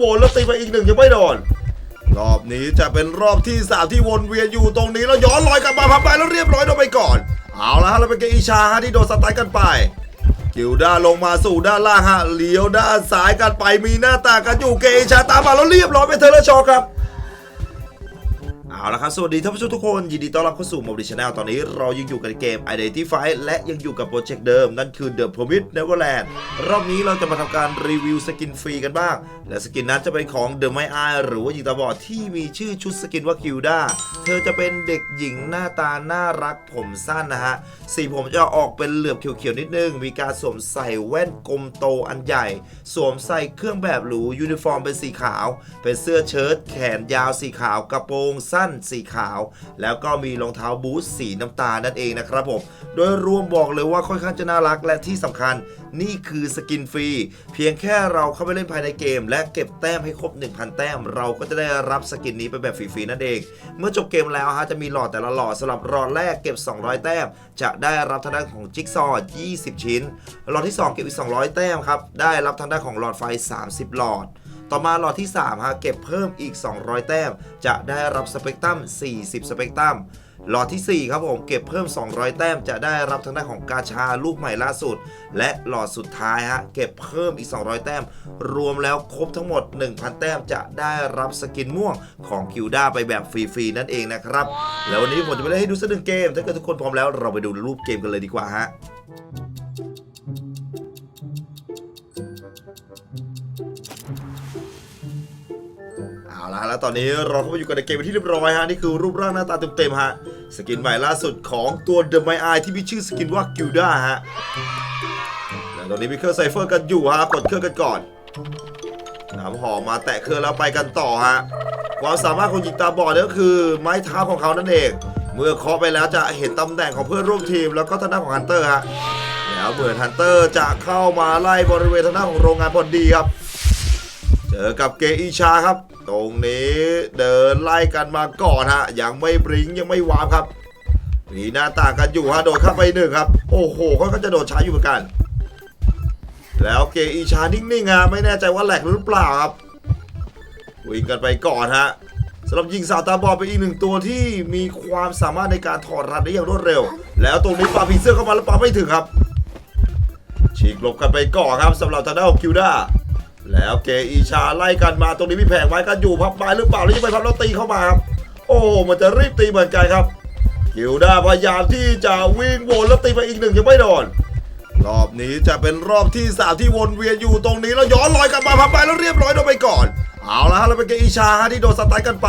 วนแล้วตีไปอีกหนึ่งยังไม่โดนรอบนี้จะเป็นรอบที่สามที่วนเวียนอยู่ตรงนี้แล้วย้อนลอยกลับมาพับไปแล้วเรียบร้อยโดนไปก่อน เอาละฮะเราเป็นเกอิชาฮะที่โดนสไตล์กันไป กิลด้าลงมาสู่ด้านล่างฮะเลี้ยวด้านซ้ายกันไปมีหน้าตากันอยู่เกอิชาตามมาแล้วเรียบร้อยไปเทเลชอครับ เอาละครับ สวัสดีท่านผู้ชมทุกคน ยินดีต้อนรับเข้าสู่มอบิชแนลตอนนี้เรายังอยู่กันเกม Identify และยังอยู่กับโปรเจกต์เดิม นั่นคือ The Promised Neverland รอบนี้เราจะมาทำการรีวิวสกินฟรีกันบ้าง และสกินนั้นจะเป็นของ The My Eye หรือว่าหญิงตาบอดที่มีชื่อชุดสกินว่าคิวด้าเธอจะเป็นเด็กหญิงหน้าตาน่ารักผมสั้นนะฮะ สีผมจะออกเป็นเหลือบเขียวๆนิดนึง มีการสวมใส่แว่นกลมโตอันใหญ่ สวมใส่เครื่องแบบหรูยูนิฟอร์มเป็นสีขาว เป็นเสื้อเชิ้ตแขนยาวสีขาวกระโปรงสั้นสีขาว แล้วก็มีรองเท้าบูทสีน้ำตาลนั่นเองนะครับผม โดยรวมบอกเลยว่าค่อนข้างจะน่ารักและที่สำคัญนี่คือสกินฟรี เพียงแค่เราเข้าไปเล่นภายในเกม และเก็บแต้มให้ครบ 1,000 แต้ม เราก็จะได้รับสกินนี้ไปแบบฟรีๆนั่นเอง เมื่อจบเกมแล้วฮะจะมีหลอดแต่ละหลอดสำหรับหลอดแรกเก็บ 200 แต้ม จะได้รับทางด้านของจิ๊กซอว์20 ชิ้น หลอดที่ 2 เก็บอีก 200 แต้มครับได้รับทางด้านของหลอดไฟ 30 หลอด ต่อมาหลอดที่3ฮะเก็บเพิ่มอีก 200 แต้ม จะได้รับสเปกตรัม 40 สเปกตรัมหลอดทีสี่ 4 ครับผมเก็บเพิ่ม 200 แต้ม จะได้รับทางด้านของกาชาลูกใหม่ล่าสุด และหลอดสุดท้ายฮะเก็บเพิ่มอีก 200 แต้ม รวมแล้วครบทั้งหมด 1,000 แต้มจะได้รับสกินม่วงของคิวด้าไปแบบฟรีๆนั่นเองนะครับ แล้ววันนี้ผมจะไปเล่นให้ดูสักหนึ่งเกม ถ้าเกิดทุกคนพร้อมแล้วเราไปดูรูปเกมกันเลยดีกว่าฮะ เอาละแล้วตอนนี้เราเข้ามาอยู่กันในเกมเป็นที่เรียบร้อยฮะนี่คือรูปร่างหน้าตาเต็มๆฮะสกินใหม่ล่าสุดของตัวเดอะไมไอที่มีชื่อสกินว่ากิลด้าฮะแล้วตอนนี้มีเครื่องไซเฟอร์กันอยู่ฮะกดเครื่องกันก่อนน้ำหอมมาแตะเครื่องแล้วไปกันต่อฮะความสามารถของหญิงตาบอดนี่ก็คือไม้เท้าของเขานั่นเอง เมื่อเคาะไปแล้วจะเห็นตำแหน่งของเพื่อนร่วมทีม แล้วก็ทางด้านของฮันเตอร์ฮะแล้วเหมือนฮันเตอร์จะเข้ามาไล่บริเวณทางด้านของโรงงานพอดีครับ เจอกับเกอีชาครับ ตรงนี้เดินไล่กันมาก่อนฮะ ยังไม่บริงยังไม่วาร์ปครับมีหน้าต่างกันอยู่ฮะโดดเข้าไปหนึ่งครับ โอ้โหเขาก็จะโดดช้าอยู่เหมือนกัน แล้วเกอีชานิ่งๆฮะไม่แน่ใจว่าแหลกหรือเปล่าครับวิ่งกันไปก่อนฮะสำหรับยิงสาวตาบอดเป็นอีกหนึ่งตัวที่มีความสามารถในการถอดรัดได้อย่างรวดเร็ว แล้วตรงนี้ปาผีเสื้อเข้ามาแล้วปาไม่ถึงครับฉีกหลบกันไปก่อนครับสำหรับทางด้านของคิวด้า แล้วเกอีชาไล่กันมาตรงนี้มีแผงไม้กันอยู่พับไม้หรือเปล่าแล้วยังไปพับแล้วตีเข้ามาครับ โอ้โหมันจะรีบตีเหมือนกันครับคิวด้าพยายามที่จะวิ่งวนแล้วตีไปอีกหนึ่งยังไม่โดนรอบนี้จะเป็นรอบที่สามที่วนเวียนอยู่ตรงนี้แล้วย้อนลอยกลับมาพับไปแล้วเรียบร้อยโดนไปก่อน เอาละฮะเราเป็นเกอีชาฮะที่โดนสไตล์กันไป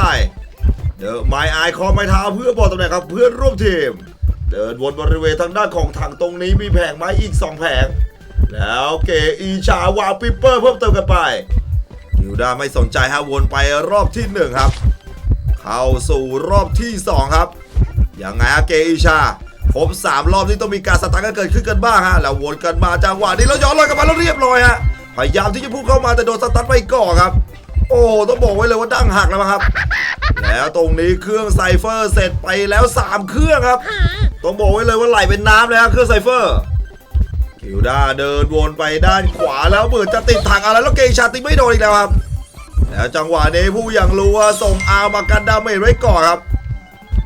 เดอะไม้อายคอไม้เท้าเพื่อบอกตำแหน่งครับเพื่อนร่วมทีม เดินวนบริเวณทางด้านของถังตรงนี้มีแผงไม้อีก 2 แผง แล้วเกอีชาวาปิปเปอร์เพิ่มเติมกันไปยูดาไม่สนใจฮะวนไปรอบที่ 1 ครับ เข้าสู่รอบที่ 2 ครับยังไงฮะเกอีชาครบ3รอบนี้ต้องมีการสตาร์ทกันเกิดขึ้นกันบ้างฮะแล้ววนกันมาจังหวะนี้แล้วย้อนลอยกลับมาแล้วเรียบร้อยฮะพยายามที่จะพุ่งเข้ามาแต่โดนสตาร์ทไปก่อนครับ โอ้ต้องบอกไว้เลยว่าดั้งหักแล้วครับ แล้วตรงนี้เครื่องไซเฟอร์เสร็จไปแล้ว 3 เครื่องครับ ต้องบอกไว้เลยว่าไหลเป็นน้ำเลยครับเครื่องไซเฟอร์ คิวด้าเดินวนไปด้านขวาแล้วเหมือนจะติดถังอะไรแล้วเกชาติไม่โดนอีกแล้วครับแล้วจังหวะนี้ผู้อย่างรู้ว่าส่งอาร์มากันดาเมจไว้ก่อนครับ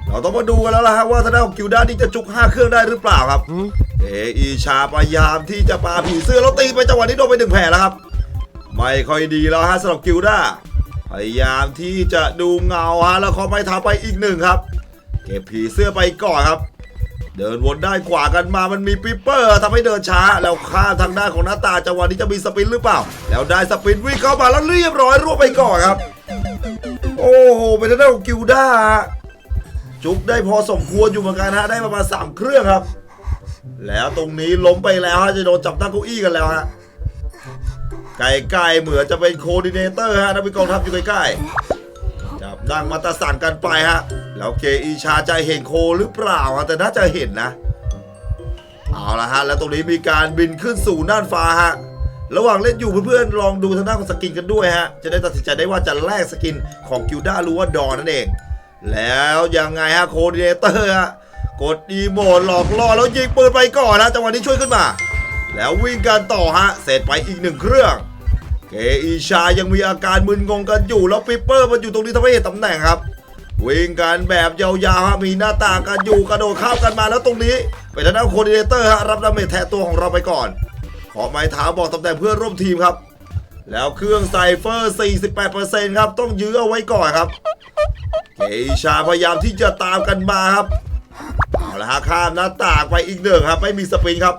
เราต้องมาดูกันแล้วล่ะฮะว่าทางด้านของคิวด้านี่จะจุก 5 เครื่องได้หรือเปล่าครับเออีชาพยายามที่จะปาผีเสื้อแล้วตีไปจังหวะนี้โดนไปหนึ่งแผลแล้วครับไม่ค่อยดีแล้วฮะสำหรับกิลด้าพยายามที่จะดูเงาฮะแล้วเขาไม่ทาไปอีกหนึ่งครับ เก็บผีเสื้อไปก่อนครับ เดินวนได้ขวากันมามันมีปิปเปอร์ทำให้เดินช้า แล้วข้ามทางด้านของหน้าตาจังหวะนี้จะมีสปินหรือเปล่า แล้วได้สปินวิ่งเข้ามาแล้วเรียบร้อยรวบไปก่อนครับ โอ้โหเป็นทางด้านของกิลด้าจุกได้พอสมควรอยู่เหมือนกันฮะได้ประมาณสามเครื่องครับ แล้วตรงนี้ล้มไปแล้วฮะจะโดนจับตั้งเก้าอี้กันแล้วฮะไก่ๆเหมือนจะเป็นโคดิเนเตอร์ฮะนักวิกองทัพอยู่ใกล้ๆ นั่งมาตรสั่นกันไปฮะ แล้วเคอีชาจะเห็นโคหรือเปล่าฮะแต่น่าจะเห็นนะ เอาละฮะ แล้วตรงนี้มีการบินขึ้นสู่น่านฟ้าฮะ ระหว่างเล่นอยู่เพื่อนๆลองดูทางด้านของสกินกันด้วยฮะ จะได้ตัดสินใจได้ว่าจะแลกสกินของกิลด้ารู้ว่าดอนนั่นเอง แล้วยังไงฮะโคดิเนเตอร์ฮะกดอีโมดหลอกล่อแล้วยิงปืนไปก่อนนะจังหวะนี้ช่วยขึ้นมา แล้ววิ่งกันต่อฮะ เสร็จไปอีกหนึ่งเครื่อง เกเกอีชายังมีอาการมึนงงกันอยู่ แล้วปิปเปอร์มันอยู่ตรงนี้ทำให้เห็นตำแหน่งครับ วิ่งกันแบบยาวๆฮะมีหน้าต่างกันอยู่กระโดดข้ามกันมาแล้วตรงนี้เป็นทางด้านโคดิเนเตอร์ฮะรับดาเมจแทนตัวของเราไปก่อน ขอไม้เท้าบอกตำแหน่งเพื่อนร่วมทีมครับ แล้วเครื่องไซเฟอร์ 48%ครับต้องยื้อเอาไว้ก่อนครับเกอิชาพยายามที่จะตามกันมาครับเอาละฮะข้ามหน้าต่างไปอีกหนึ่งครับ ไม่มีสปริงครับ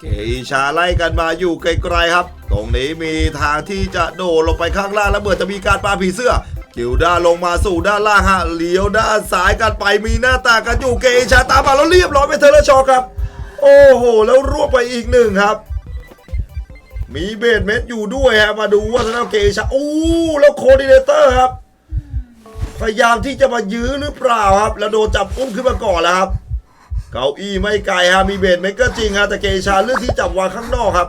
เกอิชาไล่กันมาอยู่ไกลๆครับ ตรงนี้มีทางที่จะโดดลงไปข้างล่างแล้วเหมือนจะมีการปาผีเสื้อกิวด้าลงมาสู่ด้านล่างฮะเลี้ยวด้านซ้ายกันไปมีหน้าตากันอยู่เกชาตามมาแล้วเรียบร้อยไปเทอร์ลชอครับ โอ้โห แล้วรวบไปอีกหนึ่งครับ มีเบดเม็ดอยู่ด้วยฮะมาดูว่าทางด้าเกชาอู้แล้วโคดิเนเตอร์ครับ พยายามที่จะมายื้อหรือเปล่าครับ แล้วโดนจับอุ้มขึ้นมาก่อนแล้วครับ เก้าอี้ไม่ไกลฮะมีเบดเมกก็จริงฮะแต่เกชาเลือกที่จับวางข้างนอกครับ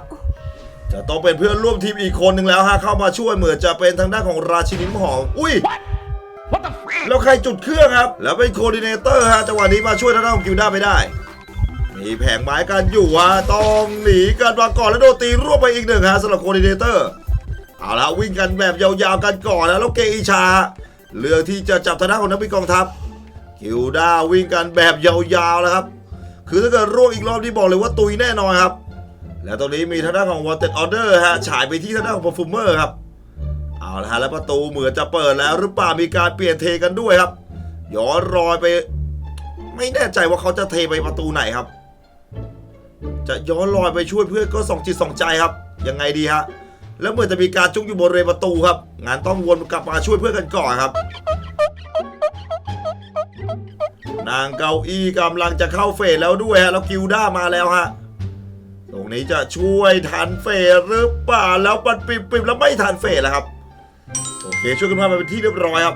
จะต้องเป็นเพื่อนร่วมทีมอีกคนหนึ่งแล้วฮะเข้ามาช่วยเหมือนจะเป็นทางด้านของราชินีน้ำหอมอุ้ย What the f- แล้วใครจุดเครื่องครับ แล้วเป็นโคดิเนเตอร์ฮะจังหวะนี้มาช่วยทางด้านของกิวด้าไม่ได้ มีแผงไม้กันอยู่ฮะต้องหนีกันมาก่อนแล้วโดนตีรวบไปอีกหนึ่งฮะสำหรับโคดิเนเตอร์เอาละวิ่งกันแบบยาวๆกันก่อนนะแล้วเกอิชาเลือกที่จะจับทางด้านของนักบินกองทัพ กิวด้าวิ่งกันแบบยาวๆแล้วครับ คือถ้าเกิดร่วงอีกรอบที่บอกเลยว่าตุยแน่นอนครับ แล้วตรงนี้มีทางด้านของ Wanted Order ฮะฉายไปที่ทางด้านของ Perfumer ครับเอาละฮะแล้วประตูเหมือนจะเปิดแล้วหรือเปล่ามีการเปลี่ยนเทกันด้วยครับย้อนรอยไป ไม่แน่ใจว่าเขาจะเทไปประตูไหนครับ จะย้อนรอยไปช่วยเพื่อนก็ส่องจิตส่องใจครับยังไงดีฮะแล้วเหมือนจะมีการจุกอยู่บริเวณประตูครับงานต้องวนกลับมาช่วยเพื่อนกันก่อนครับ นางเก้าอี้กำลังจะเข้าเฟสแล้วด้วยฮะแล้วกิลด้ามาแล้วฮะตรงนี้จะช่วยทันเฟสหรือเปล่าแล้วปัดปิบปิบแล้วไม่ทันเฟสแล้วครับโอเคช่วยกันมาเป็นที่เรียบร้อยครับ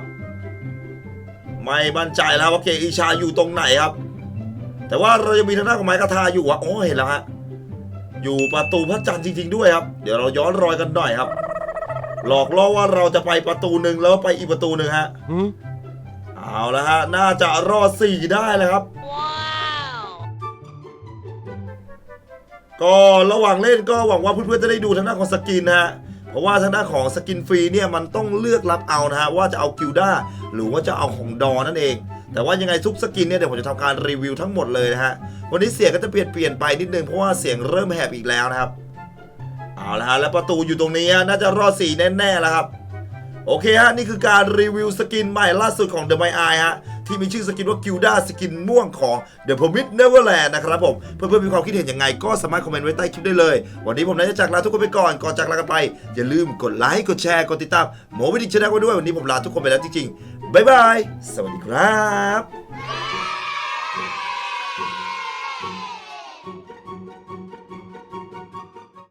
ไม่มั่นใจแล้วว่าเกอีชาอยู่ตรงไหนครับ แต่ว่าเรายังมีทางด้านของไม้กระทาอยู่อะโอ้เห็นแล้วฮะอยู่ประตูพระจันทร์จริง ๆ ด้วยครับ เดี๋ยวเราย้อนรอยกันหน่อยครับ หลอกล่อว่าเราจะไปประตูหนึ่งแล้วไปอีกประตูหนึ่งฮะ เอาละฮะ น่าจะรอดสี่ได้แล้วครับ ก็ระหว่างเล่นก็หวังว่าเพื่อนๆจะได้ดูทางด้านของสกินนะฮะ เพราะว่าทางด้านของสกินฟรีเนี่ยมันต้องเลือกรับเอานะฮะ ว่าจะเอากิลด้าหรือว่าจะเอาของดอนั่นเอง แต่ว่ายังไงทุกสกินเนี่ยเดี๋ยวผมจะทำการรีวิวทั้งหมดเลยนะฮะ วันนี้เสียงก็จะเปลี่ยนเปลี่ยนไปนิดนึงเพราะว่าเสียงเริ่มแหบอีกแล้วนะครับ เอาละฮะแล้วประตูอยู่ตรงนี้น่าจะรอดสี่แน่ๆแล้วครับ โอเคฮะ นี่คือการรีวิวสกินใหม่ล่าสุดของ The My Eye ฮะ ที่มีชื่อสกินว่ากิวด้าสกินม่วงของ The Promised Neverland นะครับผม เพื่อนๆมีความคิดเห็นยังไง ก็สามารถคอมเมนต์ไว้ใต้คลิปได้เลย วันนี้ผมน่าจะจากลาทุกคนไปก่อน ก่อนจากลากันไป อย่าลืมกดไลค์กดแชร์กดติดตามโมวิดิชแนลไว้ด้วยวันนี้ผมลาทุกคนไปแล้วจริงๆบ๊ายบายสวัสดีครับ